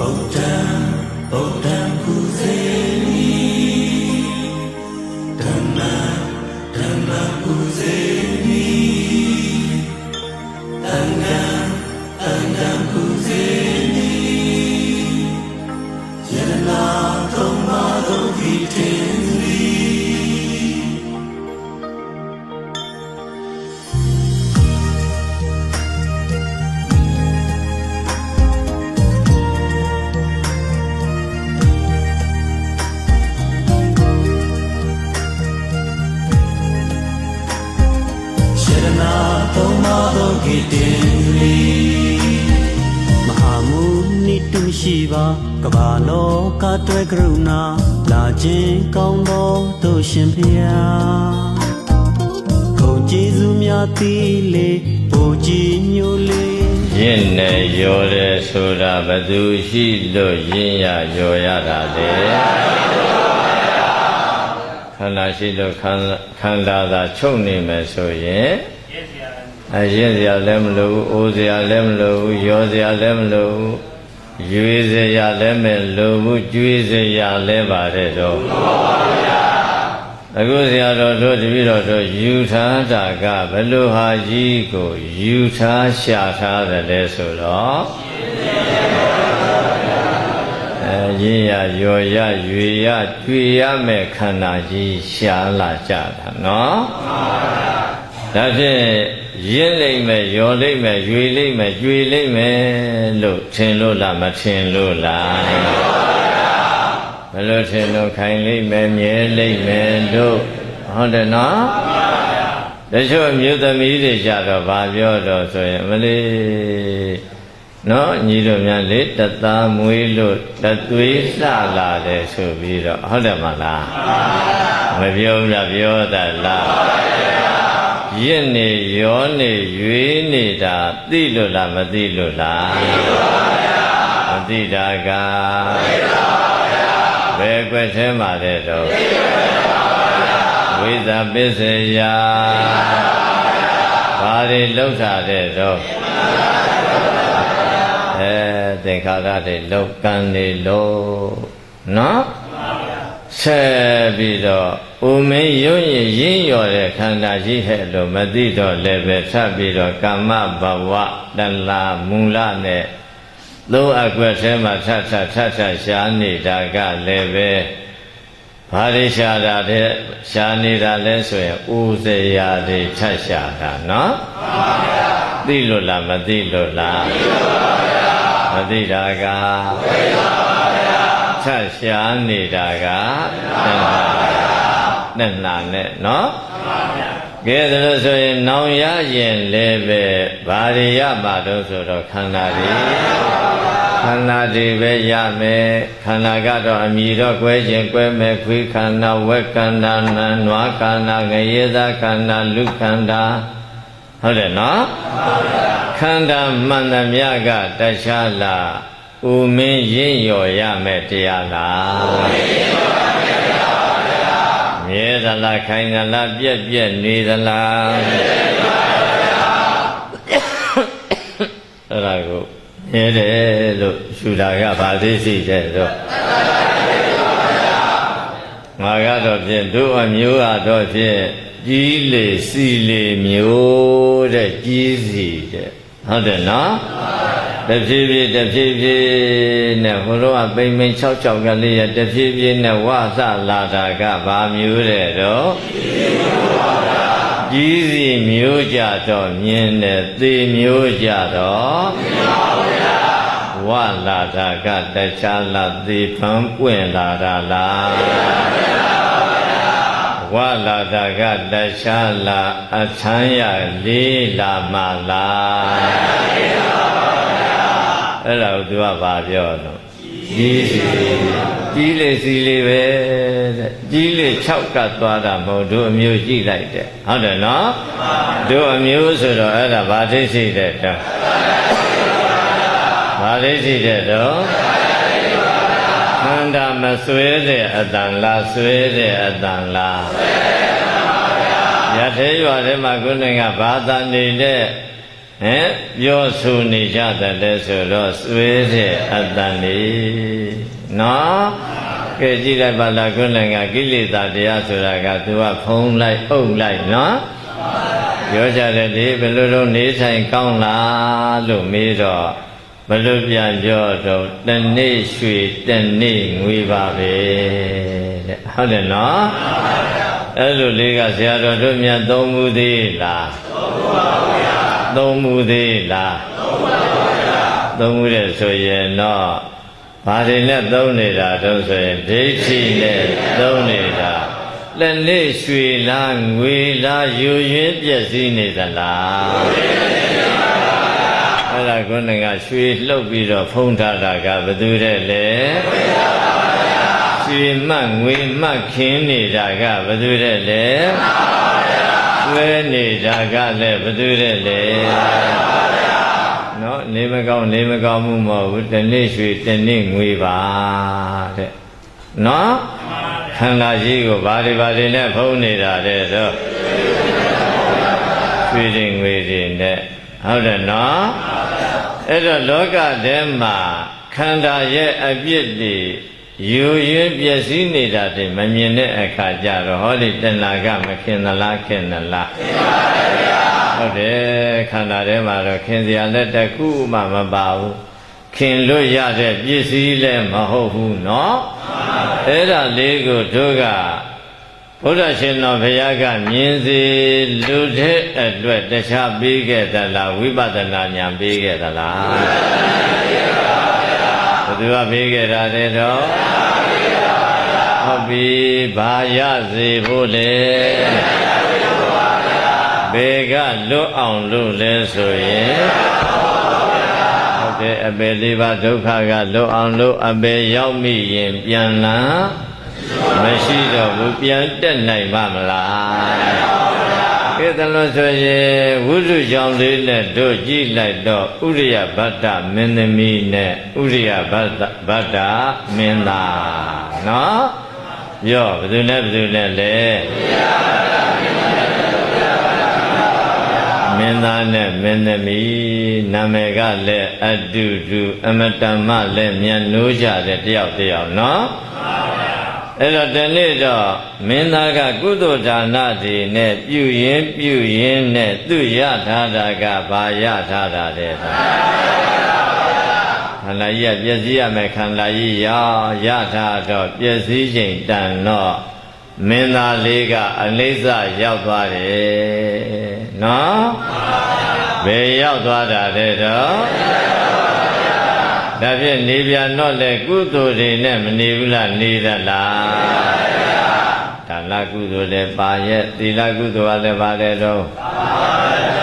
ဗုဒ္ဓံဗု တွဲကရုဏာလာခြင်းကောင်းသောတို့ရှင်ဖျားဂုံကျေးဇူးများသီးလေဘိုလ်ကြီးညိုလေးရင့်နဲ့ရောတယ်ဆိုတာဘသူရှိလို့ရင့်ရရောရတာလေခန္ဓာရှိလို့ခန္ဓာခန္ဓာသာချုပ်နေမယ်ဆိုရင်အရင်စရာလည်းမလိုဘူးအိုးစရာလည်းမလိုဘူးရောစရာလည်းမလိုဘူး ရွေးစရာလည်းမလိုဘူးကျွေးစရာလည်းပါတယ်တော့အခုဆရာတော်တို့တပည့်တော်တို့ယူထားတာကဘယ်လိုဟာကြီးကိုယူထားရှာထားတယ်လဲဆိုတော့အဲရင်းရရော်ရရွေရကြွေရမဲ့ခန္ဓာကြီးရှာလာကြတာနော် ဒါဖြင့်ရင်းလိမ့်မယ်ရော်လိမ့်မယ်ရွေလိမ့်မယ်ကြွေလိမ့်မယ်လို့ထင်လို့လားမထင်လို့လားဘယ်လိုထင်လို့ခိုင်လိမ့်မယ်မြဲလိမ့်မယ်တို့ဟုတ်တယ်နော်တချို့မြို့သမီးတွေကြတော့ဗာပြောတော့ဆိုရင်မလေးနော်ညီတို့များလေတသားမွေးလို့တသွေးလှလာတယ်ဆိုပြီးတော့ဟုတ်တယ်မလားမပြောဘူးလားပြောတာလား ရင့်နေရောနေရွေးနေတာသိလို့လားမသိလို့လားမသိတာကဘယ်ကွက်ထဲမှာလဲတော့ဝိဇာပစ္စယဘာတွေလောက်တာတဲ့တော့အဲသင်္ခါရတွေလောက်ကံတွေလို့နော် ဆက်ပြီးတော့ဥမင်းရုံရင်ရင်းရော်တဲ့ခန္ဓာရှိဟဲ့လို့မသိတော့လည်းပဲထပ်ပြီးတော့ကမ္မဘဝတလာမူလနဲ့သုံးအကွက်ထဲမှာထပ်ထပ်ထပ်ထပ်ရှားနေတာကလည်းပဲဘာတွေရှားတာတဲ့ရှားနေတာလဲဆိုရင်ဥစရာတွေထပ်ရှားတာနော်သိလို့လားမသိလို့လားမသိတာက ထပ်ရှားနေတာကနဲ့နာနဲ့နော်ကဲဒါလို့ဆိုရင်နောင်ရရင်လည်းပဲဘာတွေရမှာတော့ဆိုတော့ခန္ဓာတွေခန္ဓာတွေပဲရမယ်ခန္ဓာကတော့အမိတော့ကွဲခြင်းကွဲမယ်ခွေးခန္ဓာဝက်ခန္ဓာနံနွားခန္ဓာငရေသာခန္ဓာလူခန္ဓာဟုတ်တယ်နော်ခန္ဓာမှန်သမျှကတခြားလား ဥမင်းရင့်ရော်ရမယ်တရားလားမြဲသလားခိုင်သလားပြက်ပြက်နေသလားအဲ့ဒါကိုမြဲတယ်လို့ယူတာကဘာသိရှိတဲ့တော့ငါကတော့ဖြင့်တို့အမျိုးကတော့ဖြင့်ကြီးလေစီလေမျိုးတဲ့ကြီးစီတဲ့ ဟုတ်တယ်နော်တဖြည်းဖြည်းတဖြည်းဖြည်းနဲ့ဘုရားပိမ့်ပိမ့်၆၆ကလေးရတဖြည်းဖြည်းနဲ့ဝဆလာတာကဘာမျိုးတဲ့တော့ကြီးစီမျိုးကြတော့မြင်တယ်သေမျိုးကြတော့ဝလာတာကတခြားလားသေဖန်ပွင့်လာတာလား ဝလာတာကတခြားလားအထမ်းရလေးလာမလားအဲ့ဒါကိုသူကဘာပြောတော့ကြီးစီကြီးလေစီလေပဲတဲ့ကြီးလေ6ကတ်သွားတာမဟုတ်တို့အမျိုးကြည့်လိုက်တဲ့ဟုတ်တယ်နော်တို့အမျိုးဆိုတော့အဲ့ဒါဘာသိရှိတဲ့တော့ဘာသိရှိတဲ့တော့ ခန္ဓာမဆွဲတဲ့အတန်လားဆွဲတဲ့အတန်လားရသေးရွာထဲမှာခုနကဘာသာနေတဲ့ဟဟဲ့ပြောဆိုနေကြတယ်လဲဆိုတော့သွေးတဲ့အတန်လေးနော်ကဲကြည့်လိုက်ပါလားခုနကကိလေသာတရားဆိုတာကသူကဖုံးလိုက်အုပ်လိုက်နော်ပြောကြတယ်ဒီဘယ်လိုတော့နေဆိုင်ကောင်းလားလို့မေးတော့ ဘယ်လိုပြန်ပြောတော့တနေ့ရွှေတနေ့ငွေပါပဲတဲ့ဟုတ်တယ်နော်အဲ့လိုလေးကဆရာတော်တို့မြတ်သုံးမှုသေးလားသုံးမှုသေးလားသုံးမှုတဲ့ဆိုရင်တော့ဘာတွေနဲ့သုံးနေတာတော့ဆိုရင်ဒိဋ္ဌိနဲ့သုံးနေတာလက်နေ့ရွှေလားငွေလားယူရင်းပြည့်စည်နေသလား အဲ့ဒါကုဏကရွှေလှုပ်ပြီးတော့ဖုံးထားတာကဘယ်သူတဲ့လဲရွှေမှတ်ငွေမှတ်ခင်းနေတာကဘယ်သူတဲ့လဲသွဲနေတာကလည်းဘယ်သူတဲ့လဲနော်နေမကောင်းနေမကောင်းမှုမဟုတ်ဘူးတနေ့ရွှေတနေ့ငွေပါတဲ့နော်ခန္ဓာကြီးကိုဘာတွေဘာတွေနဲ့ဖုံးနေတာတဲ့တော့ရွှေတွေငွေတွေနဲ့ဟုတ်တယ်နော် အဲ့တော့လောကထဲမှာခန္ဓာရဲ့အပြစ်တွေယူရင်းပျက်စီးနေတာတွေမမြင်တဲ့အခါကျတော့ဟောဒီတဏှာကမခင်သလားခင်သလားခင်ပါပါဗျာဟုတ်တယ်ခန္ဓာထဲမှာတော့ခင်စရာလက်တကူမှမပါဘူးခင်လို့ရတဲ့ပစ္စည်းလည်းမဟုတ်ဘူးเนาะအဲ့ဒါလေးကိုတို့က ဘုရားရှင်တော်ဘုရားကမြင်စေလူတဲ့အတွက်တခြားပြီးခဲ့သလားဝိပဿနာဉာဏ်ပြီးခဲ့သလားဘယ်သူကပြီးခဲ့တာလဲတော့ဟုတ်ပြီဘာရစေဖို့လဲဘယ်ကလွတ်အောင်လို့လဲဆိုရင်ဟုတ်တယ်အပေလေးပါဒုက္ခကလွတ်အောင်လို့အပေရောက်မိရင်ပြန်လာ မရှိတော့ဘူးပြန်တက်နိုင်ပါမလားကဲတလို့ဆိုရင်ဝိသုကြောင့်လေးနဲ့တို့ကြည့်လိုက်တော့ဥရိယဗတ္တမင်းသမီးနဲ့ဥရိယဗတ္တဗတ္တမင်းသားနော်ပြောဘယ်သူနဲ့ဘယ်သူနဲ့လဲမင်းသားနဲ့မင်းသမီးနာမည်ကလည်းအတူတူအမတမလည်းမြန်နိုးကြတဲ့တယောက်တယောက်နော် အဲ့တော့ဒီနေ့တော့မင်းသားကကုသိုလ်ဒါနတွေနဲ့ပြုရင်ပြုရင်နဲ့သူရထားတာကဘာရထားတာလဲဆိုခန္ဓာကြီးကပျက်စီးရမယ်ခန္ဓာကြီးရရထားတော့ပျက်စီးချိန်တန်တော့မင်းသားလေးကအနိစ္စရောက်သွားတယ်နော်ဘယ်ရောက်သွားတာလဲတော့ ဒါဖြင့်နေပြန်တော့လေကုသိုလ်တွေနဲ့မနေဘူးလားနေသလားဒါနကုသိုလ်လည်းပါရဲ့သီလကုသိုလ်ကလည်းပါတယ်တော့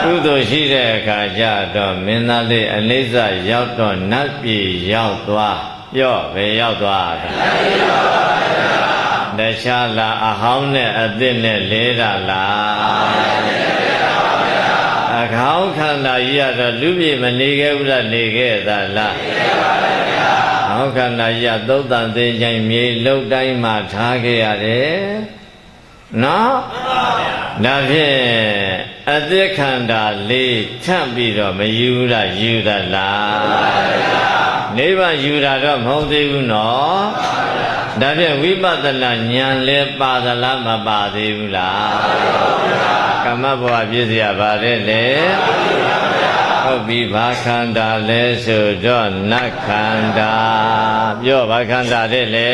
ကုသိုလ်ရှိတဲ့အခါကျတော့မင်းသားလေးအနိစ္စရောက်တော့နတ်ပြည်ရောက်သွားပြော့ဘယ်ရောက်သွားတာတခြားလားအဟောင်းနဲ့အသစ်နဲ့လဲတာလားအ ခေါင်းခန္ဓာကြီးကတော့လူပြည်မနေခဲ့ဘူးလားနေခဲ့သလားနေခဲ့ပါဘူးဗျာအခေါင်းခန္ဓာကြီးကသုတ်တန်သိချိုင်မြေလုတ်တိုင်းမှာထားခဲ့ရတယ်နော်ဒါဖြင့်အသစ်ခန္ဓာလေးထပ်ပြီးတော့မယူလားယူသလားနိဗ္ဗာန်ယူတာတော့မဟုတ်သေးဘူးနော် ဒါဖြင့်ဝိပဿနာဉာဏ်လဲပါသလားမပါသေးဘူးလားကမ္မဘဝပြည့်စရာပါလေလေဟုတ်ပြီဘာခန္ဓာလဲဆိုတော့နတ်ခန္ဓာပြောဘာခန္ဓာတဲ့လေ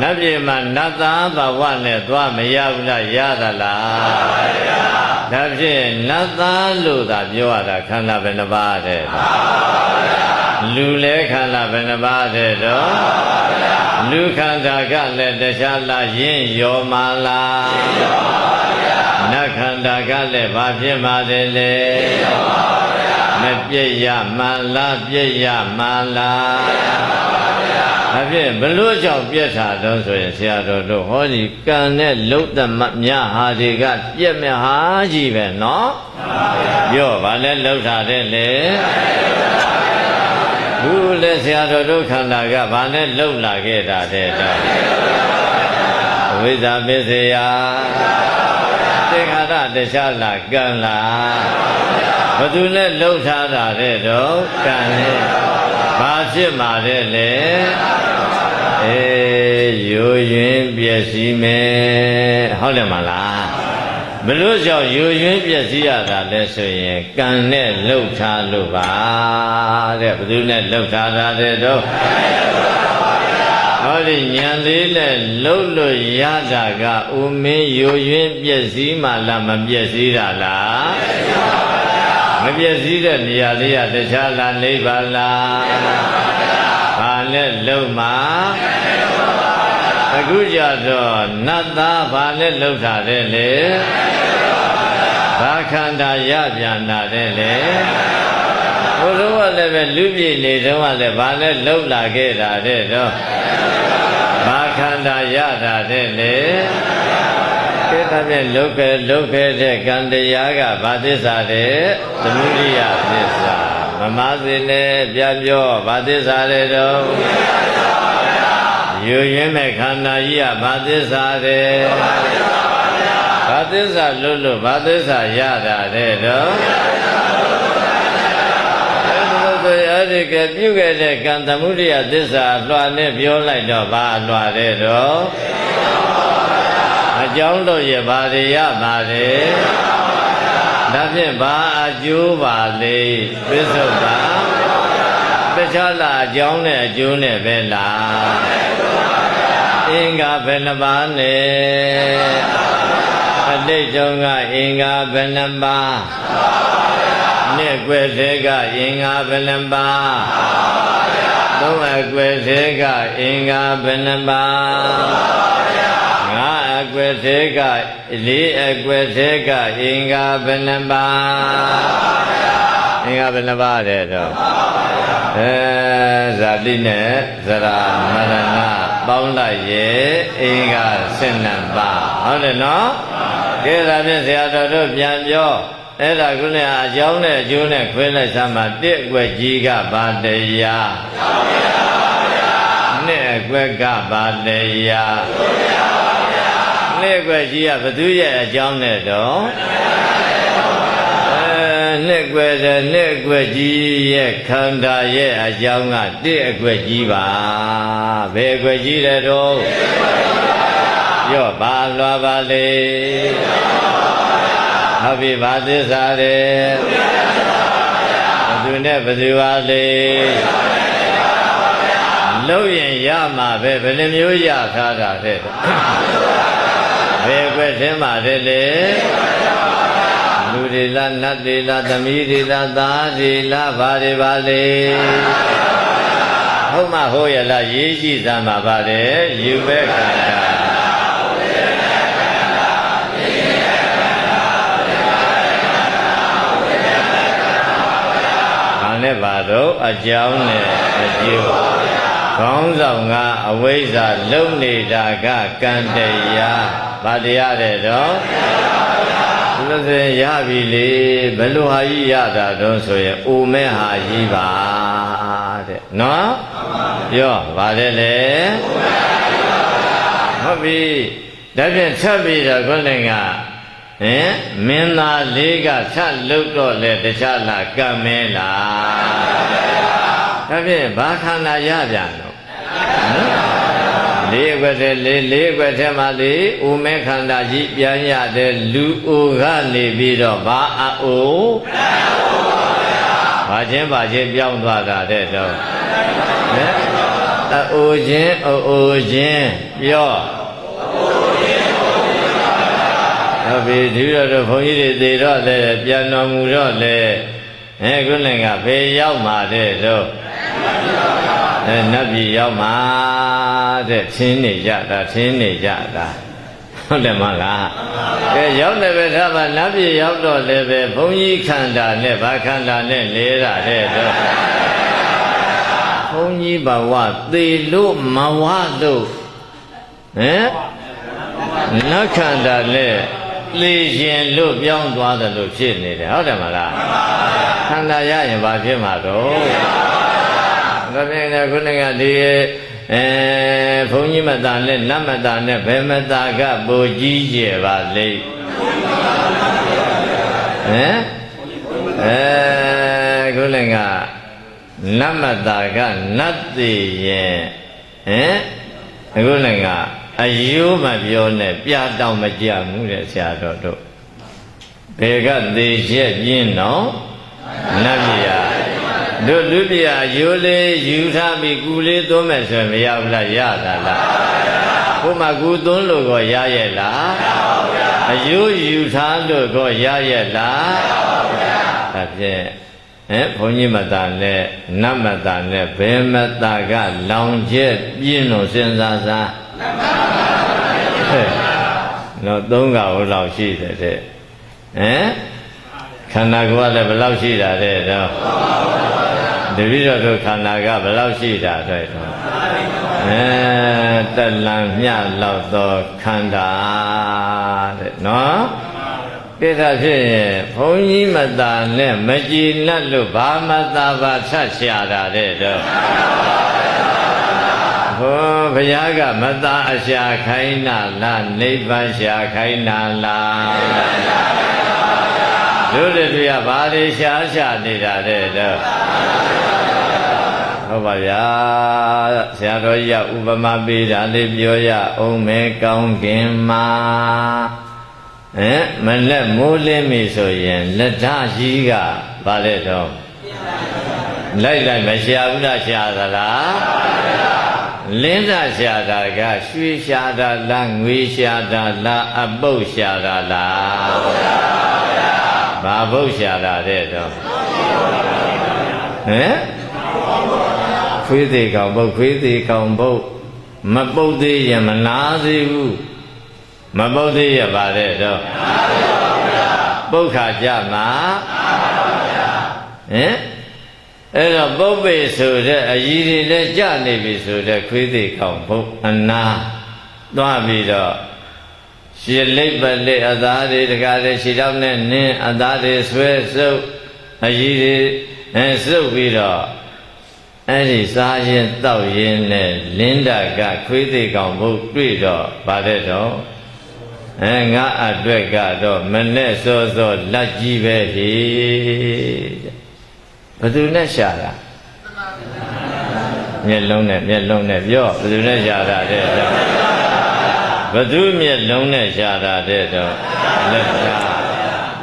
နတ်ပြည်မှာနတ်သားဘဝနဲ့သွားမရဘူးလားရသလားဒါဖြင့်နတ်သားလို့သာပြောရတာခန္ဓာဘယ်နှပါးတဲ့ လူလဲခန္ဓာဘယ်နှပါးတဲ့တော့လူခန္ဓာကလည်းတခြားလားယင်းရောမာလားနတ်ခန္ဓာကလည်းဘာဖြစ်ပါသေးလဲမပြည့်ရမှန်လားပြည့်ရမှန်လားအဖြစ်ဘလို့ကြောင့်ပြက်တာတော့ဆိုရင်ဆရာတော်တို့ဟောဒီကံနဲ့လုတ်သမမြဟာတွေကပြက်မြဟာကြီးပဲเนาะပြောဗာလဲလုတ်တာတဲ့လေ ဘူးလေဆရာတော်တို့ခန္ဓာကဗာနဲ့လှုပ်လာခဲ့တာတဲ့တော့ဟအဝိဇ္ဇာပစ္စယသင်္ခါရတခြားလားကံလားဘသူနဲ့လှုပ်ထားတာတဲ့တော့ကံနဲ့ဘာဖြစ်မှာတဲ့လေအေးယိုယွင်းပျက်စီးမယ်ဟုတ်တယ်မလား ဘလို့ကြောင့်ယိုယွင်းပျက်စီးရတာလဲဆိုရင်ကံနဲ့လှုပ်ထားလို့ပါတဲ့ဘသူနဲ့လှုပ်ထားတာတဲ့တော့ဟောဒီညံလေးနဲ့လှုပ်လို့ရတာကဦးမင်းယိုယွင်းပျက်စီးမှလားမပျက်စီးတာလားမပျက်စီးတဲ့နေရာလေးကတခြားလားနိဗ္ဗာန်လားဘာနဲ့လှုပ်မှာ အခုကြတော့နတ်သားဘာနဲ့လှုပ်တာတဲ့လေဘာခန္ဓာရပြန်တာတဲ့လေဘုရားကလည်းပဲလူပြည်နေတုန်းကလည်းဘာနဲ့လှုပ်လာခဲ့တာတဲ့တော့ဘာခန္ဓာရတာတဲ့လေကဲဒါဖြင့်လုတ်ခဲလုတ်ခဲတဲ့ကံတရားကဘာသစ္စာတဲ့သမုဒိယသစ္စာမမစင်နဲ့ပြန်ပြောဘာသစ္စာတဲ့တော့ ယူရင်းမဲ့ခန္ဓာကြီးကဘာသစ္စာတဲ့ဘာသစ္စာလွတ်လို့ဘာသစ္စာရတာတဲ့တော့ဆိုရတဲ့ကပြုခဲ့တဲ့ကံသမုဒိယသစ္စာလွှာနဲ့ပြောလိုက်တော့ဘာလွှာတဲ့တော့အကြောင်းတော့ရပါရရပါလေဒါဖြင့်ဘာအကျိုးပါလေပစ္စုပ္ပန်တခြားလားအကြောင်းနဲ့အကျိုးနဲ့ပဲလား အင်္ဂါဘယ်နှပါးနဲ့အတိတ်တုန်းကအင်္ဂါဘယ်နှပါးနှစ်ကွယ်သေးကအင်္ဂါဘယ်နှပါးသုံးအကွယ်သေးကအင်္ဂါဘယ်နှပါးငါအကွယ်သေးကလေးအကွယ်သေးကအင်္ဂါဘယ်နှပါးအင်္ဂါဘယ်နှပါးတဲ့တော့အဲဇာတိနဲ့ဇရာမရဏ ပေါင်းလိုက်ရဲ့အင်္ဂါ12ပါးဟုတ်တယ်နော်ကဲဒါဖြင့်ဆရာတော်တို့ပြန်ပြောအဲ့ဒါကုနဲ့အကြောင်းနဲ့အကျိုးနဲ့ခွဲလိုက်စမ်းမှာတစ်အွက်ကြီးကဘာတရားနှစ်အွက်ကဘာတရားနှစ်အွက်ကြီးကဘသူရဲ့အကြောင်းနဲ့တော့အဲ နှစ်ကွယ်တဲ့နှစ်ကွယ်ကြီးရဲ့ခန္ဓာရဲ့အကြောင်းကတစ်အွက်ကြီးပါဘယ်အွက်ကြီးလဲတော့ရော့ဘာလွာပါလေဟုတ်ပြီဘာသစ္စာတဲ့ဘသူနဲ့ဘသူပါလေလို့ရင်ရမှာပဲဘယ်နှမျိုးရထားတာတဲ့ဘယ်ကွက်ထဲမှာတဲ့လေ လူတွေလားနတ်တွေလားသမီးတွေလားသားတွေလားဘာတွေပါလေဟုတ်မှဟိုရလားရေးကြည့်စမ်းပါပါတယ်ယူပဲခန္ဓာဘာနဲ့ပါတော့အကြောင်းနဲ့အကျိုးခေါင်းဆောင်ကအဝိဇ္ဇာလုံနေတာကကံတရားဗာတရားတဲ့တော့ ဘုရားရှင်ရပြီလေဘယ်လိုဟာကြီးရတာတော့ဆိုရင်အိုမဲဟာကြီးပါတဲ့နော်ပြောပါတယ်လေဟုတ်ပြီဒါဖြင့်ချက်ပြီးတော့ခုနကဟင်မင်းသားလေးကဆက်လုတ်တော့လေတခြားလားကံမဲလားဒါဖြင့်ဘာခန္ဓာရပြန်တော့ လေးအွက်ထဲလေးလေးအွက်ထဲမှာလေးဦးမဲခန္ဓာကြီးပြန်ရတဲ့လူအိုကနေပြီးတော့ဘာအိုဘာချင်းဘာချင်းပြောင်းသွားတာတဲ့တော့ဟဲ့အိုချင်းအိုအိုချင်းပြောဟုတ်ပြီဒီလိုတော့ဘုန်းကြီးတွေသေတော့လေပြန်တော်မူတော့လေအဲခုလည်းကဖေရောက်มาတဲ့တော့ အဲနတ်ပြည်ရောက်มาတဲ့သင်းနေကြတာသင်းနေကြတာဟုတ်တယ်မလားကဲရောက်တယ်ပဲဒါမှနတ်ပြည်ရောက်တော့လေပဲဘုန်းကြီးခန္ဓာနဲ့ဗာခန္ဓာနဲ့လဲတာတဲ့တော့ဘုန်းကြီးဘဝသေလို့မဝလို့ဟမ်နတ်ခန္ဓာနဲ့လေရှင်လို့ပြောင်းသွားတယ်လို့ဖြစ်နေတယ်ဟုတ်တယ်မလားခန္ဓာရရင်ဘာဖြစ်မှာတော့ ဒါဖြင့်လည်းခုနကဒီအဲဘုန်းကြီးမတာနဲ့နတ်မတာနဲ့ဘယ်မတာကပိုကြီးကျယ်ပါလိမ့်ဟမ်အဲခုလည်းကနတ်မတာကနတ်သေးရဲ့ဟမ်အခုလည်းကအယိုးမပြောနဲ့ပြတောင်မကြဘူးတဲ့ဆရာတော်တို့ဘယ်ကသေးချက်ပြင်းတော့နတ်ပြည်ရ တို့လူပြည်အယိုးလေးယူထားပြီးကူလေးသွန်းမယ်ဆိုရင်မရဘူးလားရတာလားဘုမကူသွန်းလို့ကိုရရဲ့လားအယိုးယူထားလို့ကိုရရဲ့လားဒါဖြင့်ဟဲ့ဘုန်းကြီးမတာနဲ့နတ်မတာနဲ့ဘယ်မတာကလောင်ချက်ပြင်းလို့စဉ်းစားစားဟဲ့တော့သုံးကဟိုလောက်ရှိတယ်တဲ့ဟမ် ခန္ဓာကိုယ်ကလည်းဘယ်လောက်ရှိတာတဲ့တော့တပည့်တော်တို့ခန္ဓာကဘယ်လောက်ရှိတာတဲ့တော့အဲတက်လံမြလောက်သောခန္ဓာတဲ့နော်ပြည့်တာဖြစ်ရင်ဘုန်းကြီးမတာနဲ့မကြည်နတ်လို့ဘာမတာပါထတ်ရှာတာတဲ့တော့ဟောဘုရားကမတာအရှာခိုင်းနာလားနိဗ္ဗာန်ရှာခိုင်းနာလား တို့တွေတွေကဘာတွေရှားရှာနေတာတဲ့တော့ဟုတ်ပါဗျာဆရာတော်ကြီးကဥပမာပေးတာလေးပြောရအောင်မဲကောင်းခင်မှာဟမ်မလက်မိုးလင်းပြီဆိုရင်လက်ဓာကြီးကဘာလဲတော့လိုက်လိုက်မရှာဘူးလားရှာသလားလင်းတာရှာတာကရွှေရှာတာလားငွေရှာတာလားအပုတ်ရှာတာလား ဘာပုတ်ရှာတာတဲ့တော့ဟမ်ခွေးသေးကောင်ပုတ်ခွေးသေးကောင်ပုတ်မပုတ်သေးရင်မနာသေးဘူးမပုတ်သေးရပါတဲ့တော့ပုတ်ခါကြမှာဟမ်အဲ့တော့ပုပ်ပေဆိုတဲ့အည်တွေလည်းကြနေပြီဆိုတဲ့ခွေးသေးကောင်ပုတ်အနာသွားပြီးတော့ ရှစ်လိပ်ပလိအသားတွေတကားလေရှည်တော့နဲ့နင်းအသားတွေဆွဲစုပ်အည်တွေအဲစုပ်ပြီးတော့အဲ့ဒီစားရင်တောက်ရင်နဲ့လင်းတာကခွေးသေးကောင်ဘုတ်တွေ့တော့ဗါတဲ့တော့အဲငါအတွက်ကတော့မနဲ့စောစောလက်ကြီးပဲဟိတဲ့ဘယ်သူနဲ့ရှာတာမျက်လုံးနဲ့မျက်လုံးနဲ့ပြောဘယ်သူနဲ့ရှာတာတဲ့တော့ ဘယ်သူမျက်လုံးနဲ့ရှာတာတဲ့တော့လက်သာ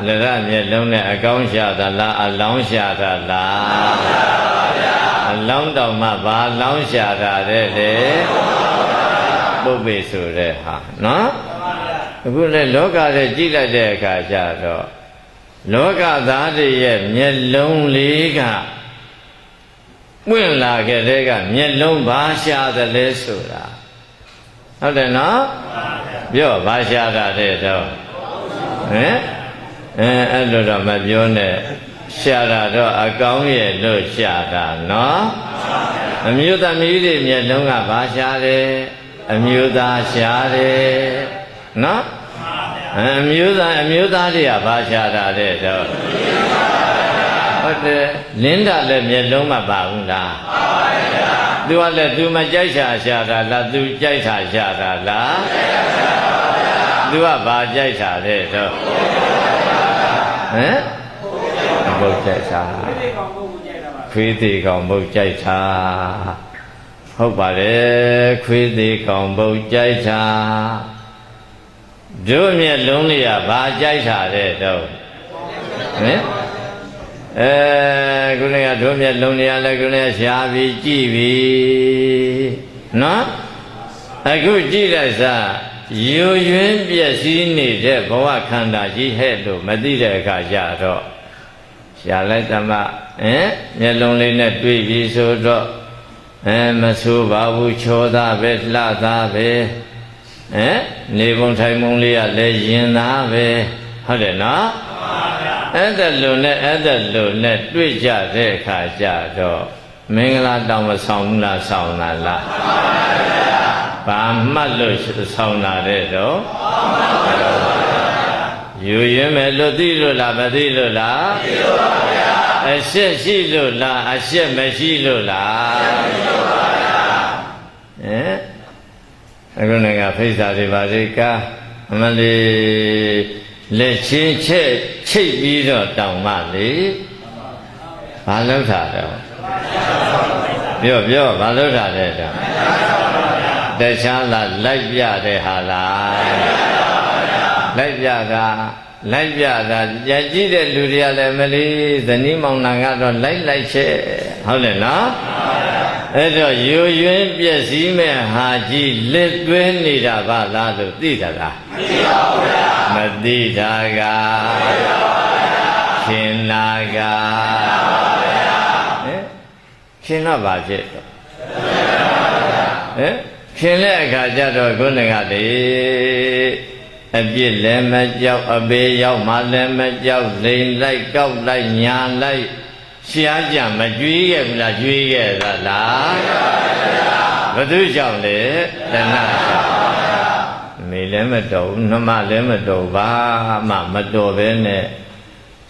လက်ရမျက်လုံးနဲ့အကောင်းရှာတာလားအလောင်းရှာတာလားအလောင်းတော်မှဘာလောင်းရှာတာတဲ့လေပုပ်ပေဆိုတဲ့ဟာနော်အခုလေလောကထဲကြည့်လိုက်တဲ့အခါကျတော့လောကသားတွေရဲ့မျက်လုံးလေးကပွင့်လာခဲ့တဲ့ကမျက်လုံးဘာရှာတယ်လဲဆိုတာ ဟုတ်တယ်နော်ပြောဘာရှာတာတဲ့တော့ဟမ်အဲအဲ့လိုတော့မပြောနဲ့ရှာတာတော့အကောင်းရဲ့လို့ရှာတာနော်အမျိုးသမီးတွေမျက်လုံးကဘာရှာတယ်အမျိုးသားရှာတယ်နော်အမျိုးသားအမျိုးသားတွေကဘာရှာတာတဲ့တော့ ဟုတ်တယ်လင်းတာလည်းမျက်လုံးမပါဘူးလားပါပါဗျာသူကလည်းသူမကြိုက်ချာရှာတာလားသူကြိုက်တာရှာတာလားသူကဘာကြိုက်တာတဲ့တော့ဟမ်ဘုတ်ကြိုက်တာခွေးသေးကောင်ဘုတ်ကြိုက်တာဟုတ်ပါတယ်ခွေးသေးကောင်ဘုတ်ကြိုက်တာတို့မျက်လုံးလေးကဘာကြိုက်တာတဲ့တော့ဟမ် အဲခုနကတို့မျက်လုံးလေးကလည်းခုနကရှားပြီးကြည့်ပြီနော်အခုကြည့်လိုက်စားယူရင်းပြည့်စည်နေတဲ့ဘဝခန္ဓာကြီးဟဲ့လို့မသိတဲ့အခါကျတော့ရှားလိုက်တမဟမ်မျက်လုံးလေးနဲ့တွေ့ပြီဆိုတော့အဲမဆိုးပါဘူးချောသားပဲလှသားပဲဟမ်နေပုံထိုင်ပုံလေးကလည်းရင်သားပဲဟုတ်တယ်နော် အဲ့ဒါလို့နဲ့အဲ့ဒါလို့နဲ့တွေ့ကြတဲ့အခါကျတော့မင်္ဂလာတောင်မဆောင်ဘူးလားဆောင်တာလားဘာမှတ်လို့ဆောင်တာတဲ့တော့ယူရင်မယ်လို့သိလို့လားမသိလို့လားသိလို့ပါဗျာအရှက်ရှိလို့လားအရှက်မရှိလို့လားမရှိလို့ပါဗျာအခုလည်းကဖိစာတွေပါလေကားအမလေး လက်ချင်းချက်ချိတ်ပြီးတော့တောင်းမလေဘာလောက်တာတော့ပြောပြောဘာလောက်တာတဲ့တော့တခြားလားလိုက်ပြတဲ့ဟာလားလိုက်ပြတာလိုက်ပြတာကြံကြည့်တဲ့လူတွေကလည်းမလေးဇနီးမောင်နှံကတော့လိုက်လိုက်ချက်ဟုတ်တယ်နော် အဲ့တော့ယူယွင်းပျက်စီးမဲ့ဟာကြီးလက်သွဲနေတာပါလားလို့သိတာလားမသိပါဘူးဗျာမသိတာကခင်လာကဟင်ခင်လာပါဖြစ်တော့ဟင်ခင်တဲ့အခါကျတော့ခုနကလေအပြစ်လည်းမကြောက်အပေရောက်မှလည်းမကြောက်လိန်လိုက်ကောက်လိုက်ညာလိုက် ရှားကြမကြွေးခဲ့ဘူးလားကြွေးခဲ့သလားဘသူကြောင့်လဲတဏှာကြောင့်မေလည်းမတော်ဘူးနှမလည်းမတော်ဘူးဘာမှမတော်ပဲနဲ့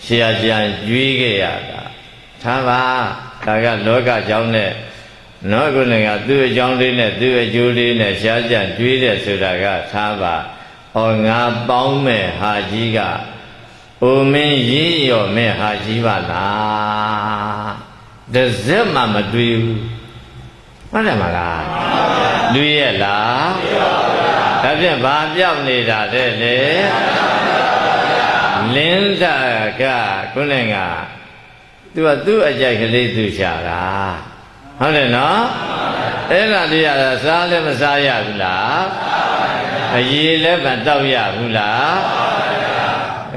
ရှားကြကြွေးခဲ့ရတာသာပါဒါကလောကကြောင့်နဲ့နော်ခုနကသူ့အကြောင်းလေးနဲ့သူ့အကျိုးလေးနဲ့ရှားကြကြွေးတယ်ဆိုတာကသာပါဟောငါပေါင်းမဲ့ဟာကြီးက အိုမင်းရင်းရော်မဲ့ဟာကြီးပါလားတစ်စက်မှမတွေ့ဘူးဟုတ်တယ်မလားလူရဲ့လားဒါဖြင့်ဘာပြောက်နေတာတဲ့လေလင်းတာကခုနကသူကသူ့အကြိုက်ကလေးသူရှာတာဟုတ်တယ်နော်အဲ့ဒါလေးရတာစားလည်းမစားရဘူးလားအရေးလည်းမတောက်ရဘူးလား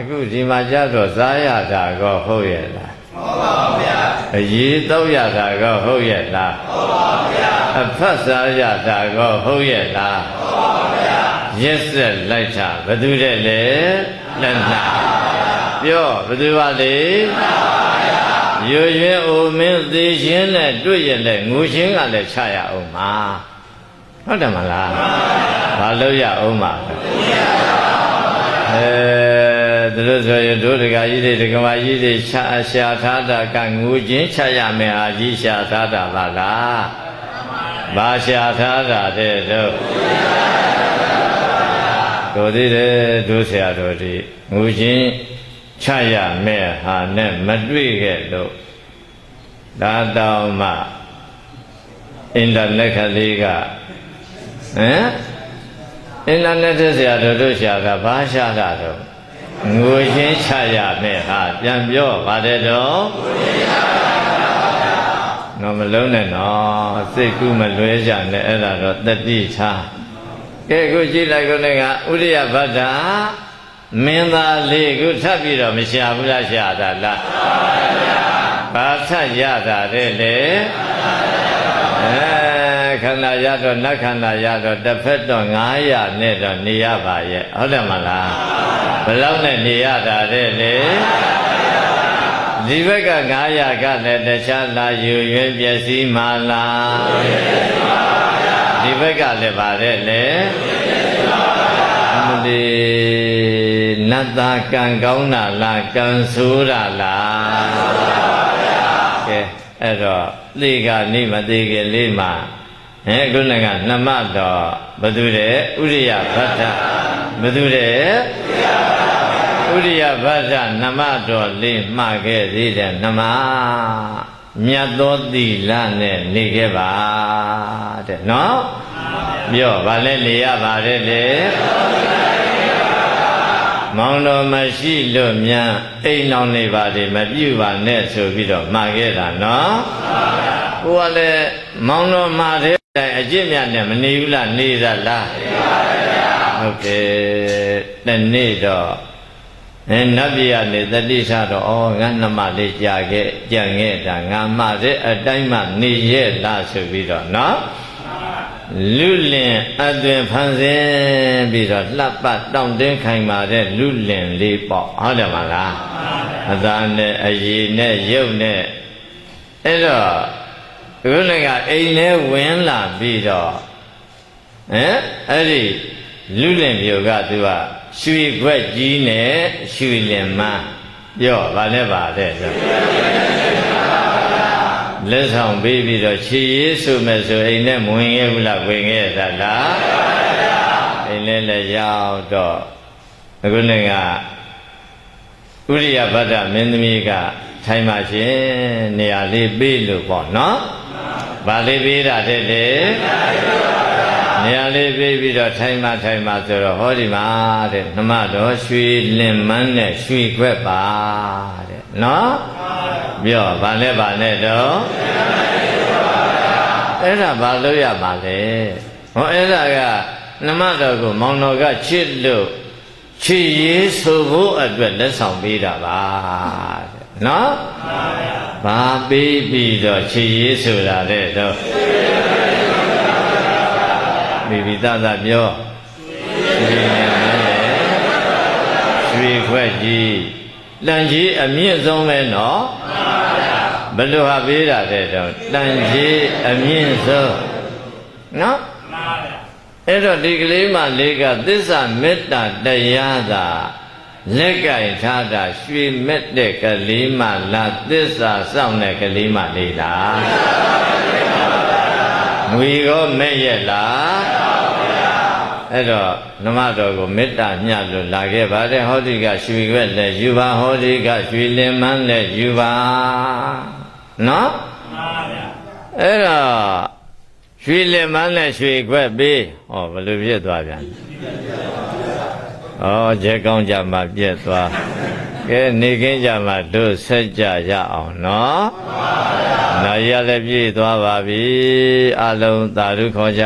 အခုဒီမှာကြတော့စားရတာကောဟုတ်ရဲ့လားဟုတ်ပါဘူးဗျာအရေးတောက်ရတာကောဟုတ်ရဲ့လားဟုတ်ပါဘူးဗျာအဖတ်စားရတာကောဟုတ်ရဲ့လားဟုတ်ပါဘူးဗျာရက်ဆက်လိုက်တာဘယ်သူတဲ့လဲလက်နာပြောဘယ်သူပါလဲရွရွဲအိုမင်းသေးခြင်းနဲ့တွေ့ရလဲငိုခြင်းကလည်းချရအောင်မှာဟုတ်တယ်မလားဘာလို့ရအောင်မှာအဲ သူတို့ဆိုရင်တို့တကကြီးတွေတကမာကြီးတွေချာရှာထားတာကငိုခြင်းချရမယ်ဟာကြီးရှာထားတာပါလားဘာရှာထားတာတဲ့တို့ကိုသေးတယ်တို့ဆရာတော်ဒီငိုခြင်းချရမယ်ဟာနဲ့မတွေ့ခဲ့လို့ဒါတောင်မှအင်တာနက်ကလေးကဟမ်အင်တာနက်ဆရာတော်တို့ရှာတာဘာရှာတာတော့ ငိုချင်းချရမယ်ဟာပြန်ပြောပါတယ်တော့နော်မလုံးနဲ့နော်စိတ်ကူးမလွဲကြနဲ့အဲ့ဒါတော့တတိထားကဲခုကြည့်လိုက်ခုနကဥရိယဗတ္တာမင်းသားလေးခုထပ်ပြီးတော့မရှာဘူးလားရှာတာလားဘာထပ်ရတာတဲ့လေအဲ ခန္ဓာရတော့နတ်ခန္ဓာရတော့တစ်ဖက်တော့900နဲ့တော့နေရပါရဲ့ဟုတ်တယ်မလားဘယ်လောက်နဲ့နေရတာတဲ့လေဒီဘက်က900ကလည်းတခြားလာယူရွေးပျက်စီးမှလားဒီဘက်ကလည်းပါတယ်လေအမလီနတ်သားကံကောင်းတာလားကံဆိုးတာလားကဲအဲ့တော့သိကနေမသိခင်လေးမှာ ဟဲ့ခုနကနှမတော်ဘသူတဲ့ဥရိယဗတ္ထဘသူတဲ့ဥရိယဗတ္ထနှမတော်လေးမှခဲ့သေးတယ်နှမမြတ်သောသီလနဲ့နေခဲ့ပါတဲ့နော်ပြောဗာလဲနေရပါတယ်လေ မောင်တော်မရှိလို့များအိမ်အောင်နေပါလေမပြုပါနဲ့ဆိုပြီးတော့မှာခဲ့တာနော်ကိုကလည်းမောင်တော်မှာတဲ့တိုင်အကျင့်မြတ်နဲ့မနေဘူးလားနေသလားနေပါဗျာဟုတ်ကဲ့တနေ့တော့အဲနတ်ပြည်ကနေတတိချတော့ဩငါနှမလေးကြာခဲ့ကြံခဲ့တာငါမှတဲ့အတိုင်းမှနေရဲ့လားဆိုပြီးတော့နော် လူလင်အသွင်ဖန်ဆင်းပြီးတော့လှပတောင့်တင်းခိုင်မာတဲ့လူလင်လေးပေါ့ဟုတ်တယ်မလားအသာနဲ့အရည်နဲ့ရုပ်နဲ့အဲ့တော့ခုနကအိမ်ထဲဝင်လာပြီးတော့ဟမ်အဲ့ဒီလူလင်မျိုးကသူကရွှေခွက်ကြီးနဲ့ရွှေလင်မပြောဗာလဲပါတဲ့ဆို လလက်ဆောင်ပေးပြီးတော့ခြေရေးဆိုမဲ့ဆိုအိမ်နဲ့မဝင်ခဲ့ဘူးလားဝင်ခဲ့သလားအိမ်လည်းလည်းရောက်တော့အခုနေ့ကဥရိယဗတ္တမင်းသမီးကထိုင်ပါရှင်နေရာလေးပေးလို့ပေါ့နော်ဗာလေးပေးတာတဲ့လေနေရာလေးပေးပြီးတော့ထိုင်မှထိုင်မှဆိုတော့ဟောဒီမှာတဲ့နှမတော်ရွှေလင်မန်းနဲ့ရွှေခွက်ပါတဲ့နော် ပြောဗာနဲ့ဗာနဲ့တော့အဲ့ဒါဘာလို့ရမှာလဲဟောအဲ့ဒါကနှမတော်ကိုမောင်တော်ကချစ်လို့ချစ်ရေးဆိုဖို့အတွက်လက်ဆောင်ပေးတာပါတဲ့နော်ဘာပေးပြီးတော့ချစ်ရေးဆိုတာတဲ့တော့မိမိသားသားပြောရွှေနေမယ်ရွှေခွက်ကြီးတန်ကြီးအမြင့်ဆုံးပဲနော် ဘယ်လိုဟာပေးတာတဲ့တော့တန်ကြီးအမြင့်ဆုံးနော်အဲ့တော့ဒီကလေးမလေးကသစ္စာမေတ္တာတရားသာလက်ကင်ထားတာရွှေမဲ့တဲ့ကလေးမလားသစ္စာစောင့်တဲ့ကလေးမလေးလားငွေရောမဲ့ရဲ့လားအဲ့တော့နမတော်ကိုမေတ္တာညှလို့လာခဲ့ပါတယ်ဟောဒီကရွှေခွက်လည်းယူပါဟောဒီကရွှေလင်မန်းလည်းယူပါ နော်အဲ့တော့ရွှေလင်မန်းနဲ့ရွှေခွက်ပေးဟောဘယ်လိုဖြစ်သွားပြန်လဲဩကျဲကောင်းကြမှာပြက်သွားကဲနေခင်းကြမှာတို့ဆက်ကြရအောင်နော်နာရလည်းပြည့်သွားပါပြီအလုံးသာဓုခေါ်ကြ